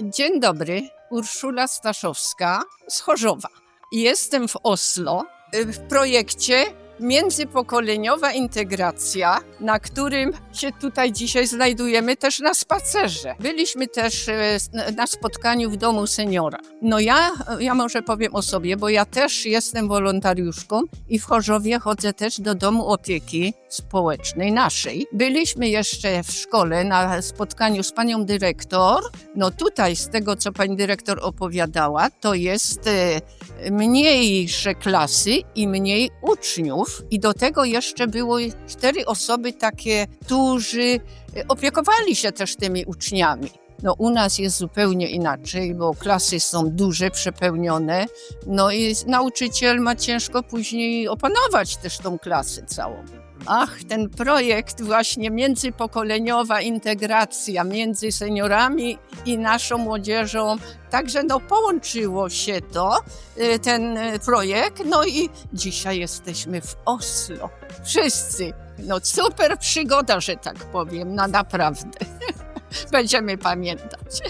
Dzień dobry, Urszula Staszowska z Chorzowa. Jestem w Oslo y, w projekcie Międzypokoleniowa Integracja, na którym się tutaj dzisiaj znajdujemy też na spacerze. Byliśmy też s- na spotkaniu w domu seniora. No ja, ja może powiem o sobie, bo ja też jestem wolontariuszką i w Chorzowie chodzę też do domu opieki społecznej naszej. Byliśmy jeszcze w szkole na spotkaniu z panią dyrektor. No tutaj z tego, co pani dyrektor opowiadała, to jest e, mniejsze klasy i mniej uczniów i do tego jeszcze było cztery osoby takie, którzy e, opiekowali się też tymi uczniami. No u nas jest zupełnie inaczej, bo klasy są duże, przepełnione, no i nauczyciel ma ciężko później opanować też tą klasę całą. Ach, ten projekt właśnie międzypokoleniowa integracja między seniorami i naszą młodzieżą. Także no połączyło się to, y, ten y, projekt, no i dzisiaj jesteśmy w Oslo. Wszyscy. No super przygoda, że tak powiem, no naprawdę. Będziemy pamiętać.